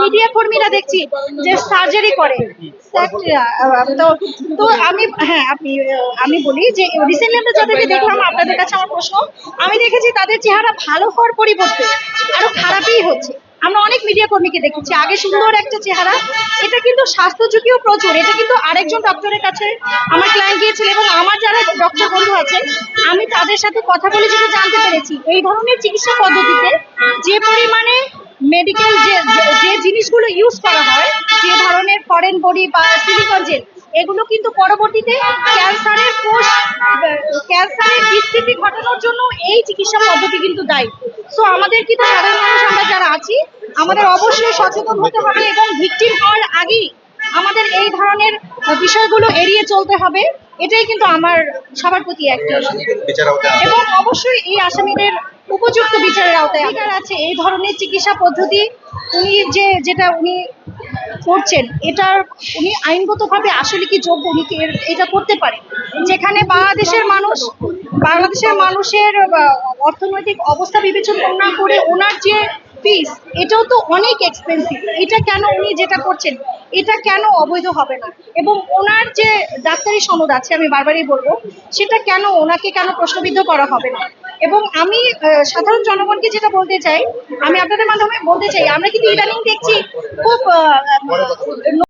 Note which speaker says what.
Speaker 1: Media কর্মীরা দেখছি যে সার্জারি করে। তো তো আমি হ্যাঁ আপনি আমি বলি যে রিসেন্টলি আমরা যাদেরকে দেখলাম, আপনাদের কাছে আমার প্রশ্ন, আমি দেখেছি তাদের চেহারা ভালো হওয়ার পরিবর্তে আরও খারাপই হচ্ছে। আমরা অনেক মিডিয়া কর্মীকে দেখেছি, আগে সুন্দর একটা চেহারা, এটা কিন্তু স্বাস্থ্য ঝুঁকিও প্রচুর, এটা কিন্তু আরেকজন ডক্টরের কাছে আমার ক্লায়েন্ট গিয়েছিল এবং আমার যারা ডক্টর বন্ধু আছে, আমি তাদের সাথে কথা বলে যেটা জানতে পেরেছি, এই ধরনের চিকিৎসা পদ্ধতিতে যে পরিমাণে মেডিকেল যে যে- জিনিসগুলো ইউজ করা হয় যে ধরনের ফরেন বডি বা সিলিকন জেল এগুলো কিন্তু পরবর্তীতে ক্যান্সারের কোষ ক্যান্সারের বিস্তৃতি ঘটানোর জন্য এই চিকিৎসা পদ্ধতি কিন্তু দায়ী। সো আমাদের কিন্তু সাধারণ মানুষ আমরা যারা আছি আমাদের অবশ্যই সচেতন হতে হবে এবং ভিকটিম হওয়ার আগেই আমাদের এই ধরনের বিষয়গুলো এড়িয়ে চলতে হবে। এটাই কিন্তু আমার সবার প্রতি একটা। এবং অবশ্যই এই আসামিদের উপযুক্ত বিচারের আওতায় অধিকার আছে এই ধরনের চিকিৎসা পদ্ধতি উনি যে যেটা উনি করছেন এটার উনি আইনগতভাবে আসলে কি যোগ্য? উনি এটা করতে পারে? যেখানে বাংলাদেশের মানুষ বাংলাদেশের মানুষের অর্থনৈতিক অবস্থা বিবেচনা না করে ওনার যে ফিস এটাও তো অনেক এক্সপেন্সিভ এটা কেন উনি যেটা করছেন? এটা কেন অবৈধ হবে না? এবং ওনার যে ডাক্তারি সনদ আছে আমি বারবারই বলব সেটা কেন ওনাকে কেন প্রশ্নবিদ্ধ করা হবে না? এবং আমি সাধারণ জনগণকে যেটা বলতে চাই, আমি আপনাদের মাধ্যমে বলতে চাই, আমরা কিন্তু ইদানিং দেখছি খুব